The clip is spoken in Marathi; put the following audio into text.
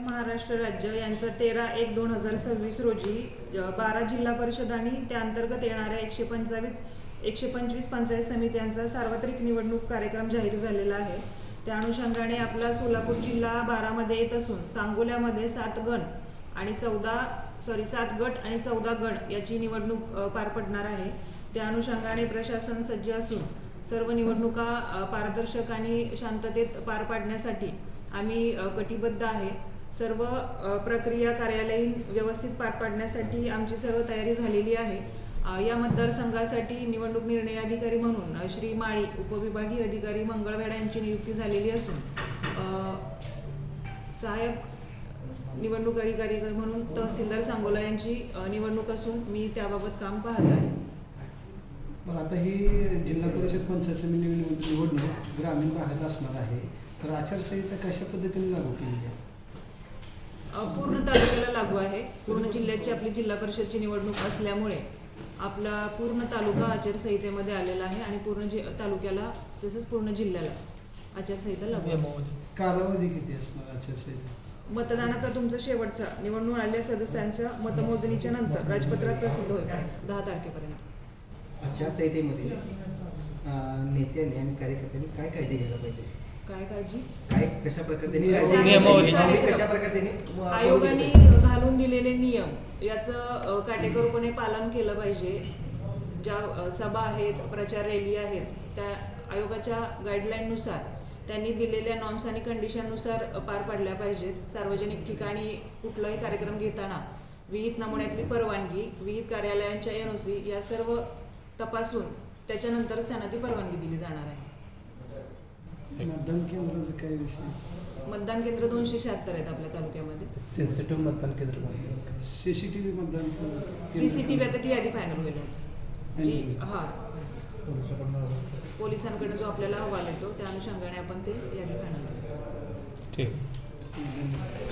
महाराष्ट्र राज्य यांचं तेरा एक दोन हजार सव्वीस रोजी बारा जिल्हा परिषद आणि त्या अंतर्गत येणाऱ्या एकशे पंचावीस एकशे पंचवीस पंचायत समित्यांचा सार्वत्रिक निवडणूक कार्यक्रम जाहीर झालेला आहे. त्या अनुषंगाने आपला सोलापूर जिल्हा बारामध्ये येत असून सांगोल्यामध्ये सात गण आणि चौदा सॉरी सात गट आणि चौदा गण याची निवडणूक पार पडणार आहे. त्या अनुषंगाने प्रशासन सज्ज असून सर्व निवडणुका पारदर्शक आणि शांततेत पार पाडण्यासाठी आम्ही कटिबद्ध आहे. सर्व प्रक्रिया कार्यालयीन व्यवस्थित पार पाडण्यासाठी आमची सर्व तयारी झालेली आहे. या मतदारसंघासाठी निवडणूक निर्णय अधिकारी म्हणून श्री माळी उपविभागीय अधिकारी मंगळवेडा यांची नियुक्ती झालेली असून सहाय्यक निवडणूक अधिकारी म्हणून तहसीलदार सांगोला यांची निवडणूक असून मी त्याबाबत काम पाहत आहे. पण आता ही जिल्हा परिषद पंचायत समिती निवडणूक ग्रामीण भागात असणार आहे. तर आचारसंहिता कशा पद्धतीने लागू केली आहे? पूर्ण तालुक्याला लागू आहे. पूर्ण जिल्ह्याची आपली जिल्हा परिषदची निवडणूक असल्यामुळे आपला पूर्ण तालुका आचारसंहितेमध्ये आलेला आहे आणि पूर्ण जि तालुक्याला तसंच पूर्ण जिल्ह्याला आचारसंहिता लागू आहे. कालावधी किती असणार आचारसंहिता? मतदानाचा तुमचा शेवटचा निवडणूक आलेल्या सदस्यांच्या मतमोजणीच्या नंतर राजपत्रात प्रसिद्ध होईल. दहा तारखेपर्यंत. आचारसंहितेमध्ये अं, नेत्यांनी आणि कार्यकर्त्यांनी काय काळजी घ्यायला पाहिजे? काय काळजी? काय कशा प्रकारे त्यांनी नियमावली. काय- नियमावली. नियमावली कशा प्रकारे त्यांनी व- आयोगाने घालून दिलेले नियम याचं अ, काटेकोरपणे पालन केलं पाहिजे. ज्या अ, सभा आहेत प्रचार रॅली आहेत त्या आयोगाच्या गाईडलाईननुसार त्यांनी दिलेल्या नॉर्म्स आणि कंडिशननुसार पार पाडल्या पाहिजेत. सार्वजनिक ठिकाणी कुठलाही कार्यक्रम घेताना विहित नमुन्यातली परवानगी विहित कार्यालयांच्या एन या सर्व तपासून त्याच्यानंतरच त्यांना ती परवानगी दिली जाणार आहे. मतदान केंद्राचा काय विषय? मतदान केंद्र दोनशे शहात्तर आहेत आपल्या तालुक्यामध्ये. सेन्सिटिव्ह मतदान केंद्र कोणते? सीसीटीव्ही मतदान केंद्र- सीसीटीव्ही आता ती यादी फायनल होईलच जी. हा. पोलिसांकडे जो आपल्याला अहवाल येतो त्या अनुषंगाने आपण ते यादी फायनल ठीक.